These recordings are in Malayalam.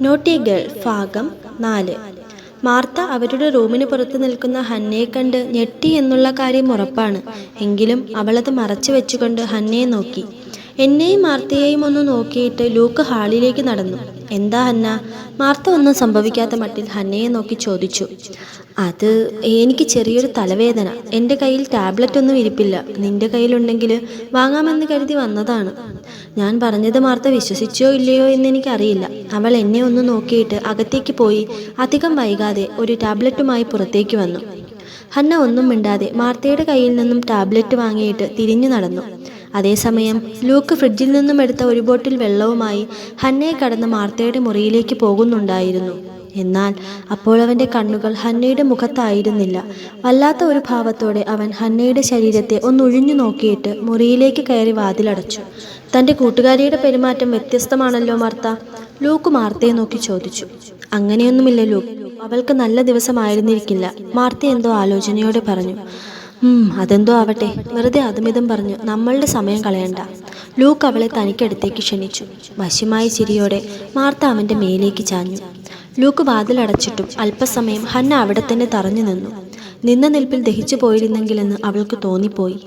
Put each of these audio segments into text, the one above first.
നോട്ടി ഗേൾ ഭാഗം നാല്. മാർത്ത അവരുടെ റൂമിന് പുറത്ത് നിൽക്കുന്ന ഹന്നയെ കണ്ട് ഞെട്ടി എന്നുള്ള കാര്യം ഉറപ്പാണ്. എങ്കിലും അവളത് മറച്ചു വെച്ചുകൊണ്ട് ഹന്നയെ നോക്കി. എന്നെയും മാർത്തയെയും ഒന്ന് നോക്കിയിട്ട് ലൂക്ക് ഹാളിലേക്ക് നടന്നു. എന്താ ഹന്ന? മാർത്ത ഒന്നും സംഭവിക്കാത്ത മട്ടിൽ ഹന്നയെ നോക്കി ചോദിച്ചു. അത് എനിക്ക് ചെറിയൊരു തലവേദന. എന്റെ കയ്യിൽ ടാബ്ലറ്റ് ഒന്നും ഇരിപ്പില്ല. നിന്റെ കയ്യിലുണ്ടെങ്കിൽ വാങ്ങാമെന്ന് കരുതി വന്നതാണ്. ഞാൻ പറഞ്ഞത് മാർത്ത വിശ്വസിച്ചോ ഇല്ലയോ എന്ന് എനിക്കറിയില്ല. അവൾ എന്നെ ഒന്ന് നോക്കിയിട്ട് അകത്തേക്ക് പോയി അധികം വൈകാതെ ഒരു ടാബ്ലറ്റുമായി പുറത്തേക്ക് വന്നു. ഹന്ന ഒന്നും മിണ്ടാതെ മാർത്തയുടെ കയ്യിൽ നിന്നും ടാബ്ലറ്റ് വാങ്ങിയിട്ട് തിരിഞ്ഞു നടന്നു. അതേസമയം ലൂക്ക് ഫ്രിഡ്ജിൽ നിന്നും എടുത്ത ഒരു ബോട്ടിൽ വെള്ളവുമായി ഹന്നയെ കടന്ന് മാർത്തയുടെ മുറിയിലേക്ക് പോകുന്നുണ്ടായിരുന്നു. എന്നാൽ അപ്പോൾ അവന്റെ കണ്ണുകൾ ഹന്നയുടെ മുഖത്തായിരുന്നില്ല. വല്ലാത്ത ഒരു ഭാവത്തോടെ അവൻ ഹന്നയുടെ ശരീരത്തെ ഒന്നൊഴിഞ്ഞു നോക്കിയിട്ട് മുറിയിലേക്ക് കയറി വാതിലടച്ചു. തന്റെ കൂട്ടുകാരിയുടെ പെരുമാറ്റം വ്യത്യസ്തമാണല്ലോ മാർത്ത. ലൂക്ക് മാർത്തയെ നോക്കി ചോദിച്ചു. അങ്ങനെയൊന്നുമില്ല ലൂക്ക്. അവൾക്ക് നല്ല ദിവസമായിരുന്നിരിക്കില്ല. മാർത്ത എന്തോ ആലോചനയോടെ പറഞ്ഞു. അതെന്തോ ആവട്ടെ. വെറുതെ അതുമിതം പറഞ്ഞു. നമ്മളുടെ സമയം കളയണ്ട. ലൂക്ക് അവളെ തനിക്കടുത്തേക്ക് ക്ഷണിച്ചു. വശ്യമായ ചിരിയോടെ മാർത്ത അവന്റെ മേലേക്ക് ചാഞ്ഞു. ലൂക്ക് വാതിലടച്ചിട്ടും അല്പസമയം ഹന്ന അവിടെ തന്നെ തറഞ്ഞു നിന്നു. നിന്ന നിൽപ്പിൽ ദഹിച്ചു പോയിരുന്നെങ്കിലെന്ന് അവൾക്ക് തോന്നിപ്പോയി.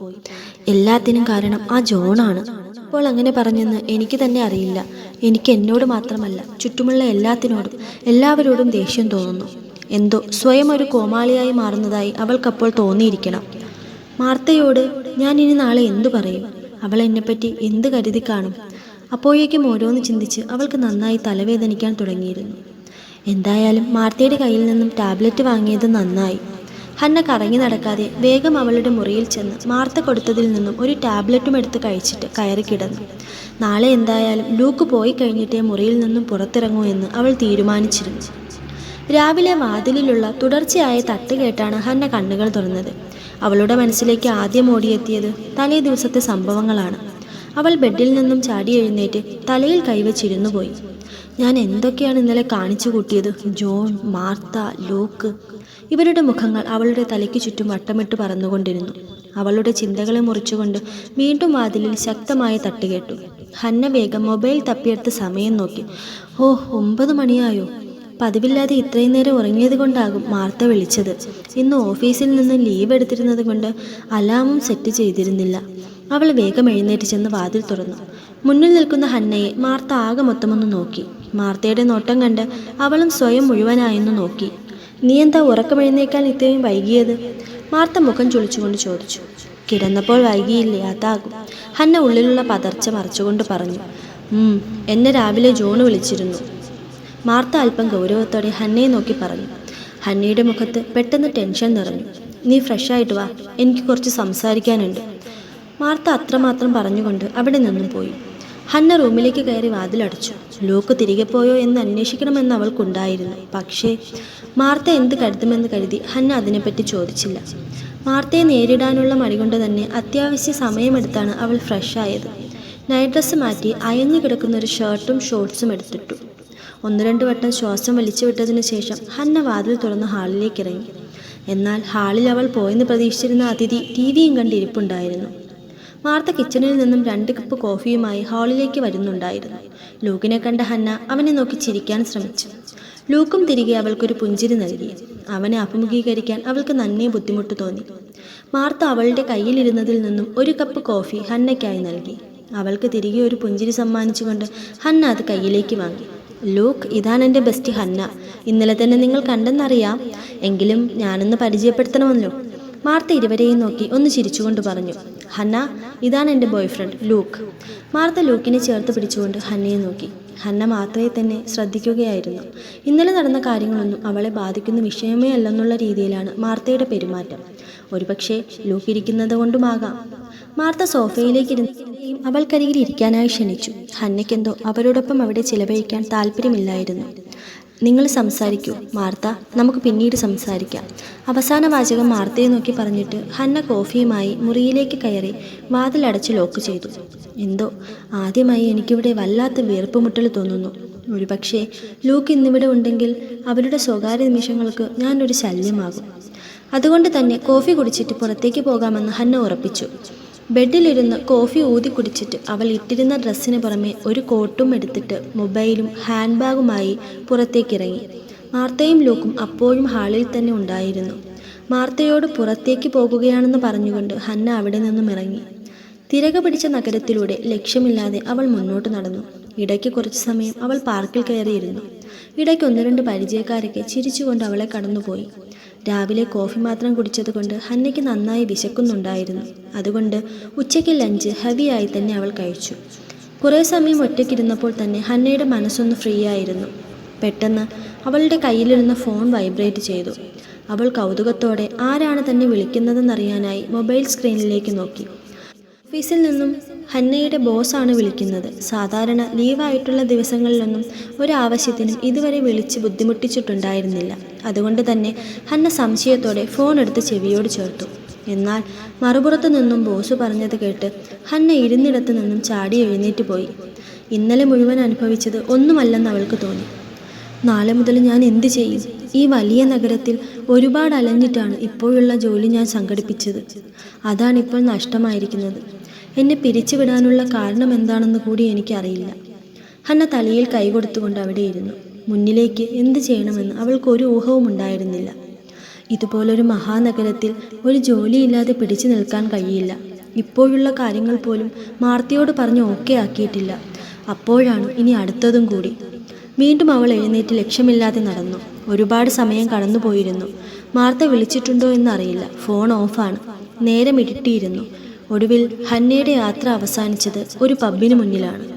എല്ലാത്തിനും കാരണം ആ ജോണാണ്. അപ്പോൾ അങ്ങനെ പറഞ്ഞെന്ന് എനിക്ക് തന്നെ അറിയില്ല. എനിക്ക് എന്നോട് മാത്രമല്ല ചുറ്റുമുള്ള എല്ലാത്തിനോടും എല്ലാവരോടും ദേഷ്യം തോന്നുന്നു. എന്തോ സ്വയം ഒരു കോമാളിയായി മാറുന്നതായി അവൾക്കപ്പോൾ തോന്നിയിരിക്കണം. മാർത്തയോട് ഞാൻ ഇനി നാളെ എന്തു പറയും? അവൾ എന്നെപ്പറ്റി എന്ത് കരുതി കാണും? അപ്പോഴേക്കും ഓരോന്ന് ചിന്തിച്ച് അവൾക്ക് നന്നായി തലവേദനിക്കാൻ തുടങ്ങിയിരുന്നു. എന്തായാലും മാർത്തയുടെ കയ്യിൽ നിന്നും ടാബ്ലറ്റ് വാങ്ങിയത് നന്നായി. ഹന്ന കറങ്ങി നടക്കാതെ വേഗം അവളുടെ മുറിയിൽ ചെന്ന് മാർത്ത കൊടുത്തതിൽ നിന്നും ഒരു ടാബ്ലറ്റും എടുത്ത് കഴിച്ചിട്ട് കയറി കിടന്നു. നാളെ എന്തായാലും ലൂക്ക് പോയി കഴിഞ്ഞിട്ടേ മുറിയിൽ നിന്നും പുറത്തിറങ്ങൂ എന്ന് അവൾ തീരുമാനിച്ചിരുന്നു. രാവിലെ വാതിലിലുള്ള തുടർച്ചയായ തട്ട് കേട്ടാണ് ഹന്ന കണ്ണുകൾ തുറന്നത്. അവളുടെ മനസ്സിലേക്ക് ആദ്യം ഓടിയെത്തിയത് തലേ ദിവസത്തെ സംഭവങ്ങളാണ്. അവൾ ബെഡിൽ നിന്നും ചാടി എഴുന്നേറ്റ് തലയിൽ കൈവച്ചിരുന്നു പോയി. ഞാൻ എന്തൊക്കെയാണ് ഇന്നലെ കാണിച്ചു കൂട്ടിയത്? John Martha Luke. ഇവരുടെ മുഖങ്ങൾ അവളുടെ തലയ്ക്ക് ചുറ്റും വട്ടമിട്ട് പറന്നുകൊണ്ടിരുന്നു. അവളുടെ ചിന്തകളെ മുറിച്ചുകൊണ്ട് വീണ്ടും വാതിലിൽ ശക്തമായ തട്ടുകേട്ടു ഹന്ന വേഗം മൊബൈൽ തപ്പിയെടുത്ത് സമയം നോക്കി. ഓ ഒമ്പത് മണിയായോ? പതിവില്ലാതെ ഇത്രയും നേരം ഉറങ്ങിയത് കൊണ്ടാകും മാർത്ത വിളിച്ചത്. ഇന്ന് ഓഫീസിൽ നിന്ന് ലീവ് എടുത്തിരുന്നത് കൊണ്ട് അലാമും സെറ്റ് ചെയ്തിരുന്നില്ല. അവൾ വേഗം എഴുന്നേറ്റ് ചെന്ന് വാതിൽ തുറന്നു. മുന്നിൽ നിൽക്കുന്ന ഹന്നയെ മാർത്ത ആകെ മൊത്തമൊന്ന് നോക്കി. മാർത്തയുടെ നോട്ടം കണ്ട് അവളും സ്വയം മുഴുവനായെന്ന് നോക്കി. നീ എന്താ ഉറക്കമെഴുന്നേക്കാൻ ഇത്രയും വൈകിയത്? മാർത്ത മുഖം ചുളിച്ചുകൊണ്ട് ചോദിച്ചു. കിടന്നപ്പോൾ വൈകിയില്ലേ അതാകും. ഹന്ന ഉള്ളിലുള്ള പതർച്ച മറച്ചുകൊണ്ട് പറഞ്ഞു. "ഉം, എന്നെ രാവിലെ ജോണ് വിളിച്ചിരുന്നു. മാർത്ത അല്പം ഗൗരവത്തോടെ ഹന്നയെ നോക്കി പറഞ്ഞു. ഹന്നയുടെ മുഖത്ത് പെട്ടെന്ന് ടെൻഷൻ നിറഞ്ഞു. നീ ഫ്രഷായിട്ട് വാ എനിക്ക് കുറച്ച് സംസാരിക്കാനുണ്ട്. മാർത്ത അത്രമാത്രം പറഞ്ഞുകൊണ്ട് അവിടെ നിന്നും പോയി. ഹന്ന റൂമിലേക്ക് കയറി വാതിലടച്ചു. ലൂക്ക് തിരികെ പോയോ എന്ന് അന്വേഷിക്കണമെന്ന് അവൾക്കുണ്ടായിരുന്നു. പക്ഷേ മാർത്ത എന്ത് കരുതുമെന്ന് കരുതി ഹന്ന അതിനെപ്പറ്റി ചോദിച്ചില്ല. മാർത്തയെ നേരിടാനുള്ള മടി കൊണ്ട് തന്നെ അത്യാവശ്യ സമയമെടുത്താണ് അവൾ ഫ്രഷായത് നൈറ്റ് ഡ്രസ്സ് മാറ്റി അയഞ്ഞു കിടക്കുന്ന ഒരു ഷർട്ടും ഷോർട്സും എടുത്തിട്ടു. ഒന്ന് രണ്ട് വട്ടം ശ്വാസം വലിച്ചു വിട്ടതിന് ശേഷം ഹന്ന വാതിൽ തുറന്ന് ഹാളിലേക്ക് ഇറങ്ങി എന്നാൽ ഹാളിൽ അവൾ പോയെന്ന് പ്രതീക്ഷിച്ചിരുന്ന അതിഥി ടി വിയും കണ്ടിരിപ്പുണ്ടായിരുന്നു മാർത്ത കിച്ചണിൽ നിന്നും രണ്ട് കപ്പ് കോഫിയുമായി ഹാളിലേക്ക് വരുന്നുണ്ടായിരുന്നു. ലൂക്കിനെ കണ്ട ഹന്ന അവനെ നോക്കി ചിരിക്കാൻ ശ്രമിച്ചു. ലൂക്കും തിരികെ അവൾക്കൊരു പുഞ്ചിരി നൽകി. അവനെ അഭിമുഖീകരിക്കാൻ അവൾക്ക് നന്നേ ബുദ്ധിമുട്ട് തോന്നി. മാർത്ത അവളുടെ കയ്യിലിരുന്നതിൽ നിന്നും ഒരു കപ്പ് കോഫി ഹന്നയ്ക്കായി നൽകി. അവൾക്ക് തിരികെ ഒരു പുഞ്ചിരി സമ്മാനിച്ചുകൊണ്ട് ഹന്ന അത് കയ്യിലേക്ക് വാങ്ങി. ലൂക്ക് ഇതാണ് എന്റെ ബെസ്റ്റ് ഹന്ന. ഇന്നലെ തന്നെ നിങ്ങൾ കണ്ടെന്നറിയാം. എങ്കിലും ഞാനൊന്ന് പരിചയപ്പെടുത്തണമല്ലോ. മാർത്ത ഇരുവരെയും നോക്കി ഒന്ന് ചിരിച്ചുകൊണ്ട് പറഞ്ഞു ഹന്ന ഇതാണ് എന്റെ ബോയ്ഫ്രണ്ട് ലൂക്ക്. മാർത്ത ലൂക്കിനെ ചേർത്ത് പിടിച്ചുകൊണ്ട് ഹന്നയെ നോക്കി. ഹന്ന മാത്രയെ തന്നെ ശ്രദ്ധിക്കുകയായിരുന്നു. ഇന്നലെ നടന്ന കാര്യങ്ങളൊന്നും അവളെ ബാധിക്കുന്ന വിഷയമേ അല്ലെന്നുള്ള രീതിയിലാണ് മാർത്തയുടെ പെരുമാറ്റം. ഒരുപക്ഷെ ലൂക്ക് ഇരിക്കുന്നത് കൊണ്ടുമാകാം. മാർത്ത സോഫയിലേക്ക് ഇരുന്ന് അവൾക്കരികിൽ ഇരിക്കാനായി ക്ഷണിച്ചു. ഹന്നയ്ക്കെന്തോ അവരോടൊപ്പം അവിടെ ചിലവഴിക്കാൻ താല്പര്യമില്ലായിരുന്നു നിങ്ങൾ സംസാരിക്കൂ. മാർത്ത നമുക്ക് പിന്നീട് സംസാരിക്കാം. അവസാന വാചകം മാർത്തയെ നോക്കി പറഞ്ഞിട്ട് ഹന്ന കോഫിയുമായി മുറിയിലേക്ക് കയറി വാതിലടച്ച് ലോക്ക് ചെയ്തു. എന്തോ? ആദ്യമായി എനിക്കിവിടെ വല്ലാത്ത വീർപ്പുമുട്ടൽ തോന്നുന്നു. ഒരുപക്ഷെ ലൂക്ക് ഇന്നിവിടെ ഉണ്ടെങ്കിൽ അവരുടെ സ്വകാര്യ നിമിഷങ്ങൾക്ക് ഞാനൊരു ശല്യമാകും. അതുകൊണ്ട് തന്നെ കോഫി കുടിച്ചിട്ട് പുറത്തേക്ക് പോകാമെന്ന് ഹന്ന ഉറപ്പിച്ചു. ബെഡിലിരുന്ന് കോഫി ഊതി കുടിച്ചിട്ട് അവൾ ഇട്ടിരുന്ന ഡ്രസ്സിന് പുറമെ ഒരു കോട്ടും എടുത്തിട്ട് മൊബൈലും ഹാൻഡ് ബാഗുമായി പുറത്തേക്കിറങ്ങി. മാർത്തയും ലൂക്കും അപ്പോഴും ഹാളിൽ തന്നെ ഉണ്ടായിരുന്നു. മാർത്തയോട് പുറത്തേക്ക് പോകുകയാണെന്ന് പറഞ്ഞുകൊണ്ട് ഹന്ന അവിടെ നിന്നും ഇറങ്ങി. തിരക പിടിച്ച നഗരത്തിലൂടെ ലക്ഷ്യമില്ലാതെ അവൾ മുന്നോട്ട് നടന്നു. ഇടയ്ക്ക് കുറച്ച് സമയം അവൾ പാർക്കിൽ കയറിയിരുന്നു. ഇടയ്ക്ക് ഒന്ന് രണ്ട് പരിചയക്കാരൊക്കെ ചിരിച്ചുകൊണ്ട് അവളെ കടന്നുപോയി. രാവിലെ കോഫി മാത്രം കുടിച്ചതുകൊണ്ട് ഹന്നയ്ക്ക് നന്നായി വിശക്കുന്നുണ്ടായിരുന്നു. അതുകൊണ്ട് ഉച്ചയ്ക്ക് ലഞ്ച് ഹെവിയായി തന്നെ അവൾ കഴിച്ചു. കുറേ സമയം ഒറ്റയ്ക്കിരുന്നപ്പോൾ തന്നെ ഹന്നയുടെ മനസ്സൊന്ന് ഫ്രീ ആയിരുന്നു. പെട്ടെന്ന് അവളുടെ കയ്യിലിരുന്ന ഫോൺ വൈബ്രേറ്റ് ചെയ്തു. അവൾ കൗതുകത്തോടെ ആരാണ് തന്നെ വിളിക്കുന്നതെന്നറിയാനായി മൊബൈൽ സ്ക്രീനിലേക്ക് നോക്കി. ഓഫീസിൽ നിന്നും ഹന്നയുടെ ബോസാണ് വിളിക്കുന്നത്. സാധാരണ ലീവായിട്ടുള്ള ദിവസങ്ങളിലൊന്നും ഒരാവശ്യത്തിനും ഇതുവരെ വിളിച്ച് ബുദ്ധിമുട്ടിച്ചിട്ടുണ്ടായിരുന്നില്ല. അതുകൊണ്ട് തന്നെ ഹന്ന സംശയത്തോടെ ഫോൺ എടുത്ത് ചെവിയോട് ചേർത്തു. എന്നാൽ മറുപുറത്തു നിന്നും ബോസ് പറഞ്ഞത് കേട്ട് ഹന്ന ഇരുന്നിടത്ത് നിന്നും ചാടി എഴുന്നേറ്റ് പോയി. ഇന്നലെ മുഴുവൻ അനുഭവിച്ചത് ഒന്നുമല്ലെന്ന് അവൾക്ക് തോന്നി. നാളെ മുതൽ ഞാൻ എന്ത് ചെയ്യും? ഈ വലിയ നഗരത്തിൽ ഒരുപാട് അലഞ്ഞിട്ടാണ് ഇപ്പോഴുള്ള ജോലി ഞാൻ സംഘടിപ്പിച്ചത്. അതാണിപ്പോൾ നഷ്ടമായിരിക്കുന്നത്. എന്നെ പിരിച്ചുവിടാനുള്ള കാരണം എന്താണെന്ന് കൂടി എനിക്കറിയില്ല. ഹന്ന തലയിൽ കൈകൊടുത്തുകൊണ്ട് അവിടെ ഇരുന്നു മുന്നിലേക്ക് എന്ത് ചെയ്യണമെന്ന് അവൾക്ക് ഒരു ഊഹവും ഉണ്ടായിരുന്നില്ല. ഇതുപോലൊരു മഹാനഗരത്തിൽ ഒരു ജോലിയില്ലാതെ പിടിച്ചു നിൽക്കാൻ കഴിയില്ല. ഇപ്പോഴുള്ള കാര്യങ്ങൾ പോലും മാർത്തിയോട് പറഞ്ഞ് ഓക്കെ ആക്കിയിട്ടില്ല. അപ്പോഴാണ് ഇനി അടുത്തതും കൂടി. വീണ്ടും അവൾ എഴുന്നേറ്റ് ലക്ഷ്യമില്ലാതെ നടന്നു. ഒരുപാട് സമയം കടന്നുപോയിരുന്നു. മാർത്ത വിളിച്ചിട്ടുണ്ടോ എന്നറിയില്ല. ഫോൺ ഓഫാണ്. നേരം ഇരുട്ടിയിരുന്നു. ഒടുവിൽ ഹന്നയുടെ യാത്ര അവസാനിച്ചത് ഒരു പബ്ബിന് മുന്നിലാണ്.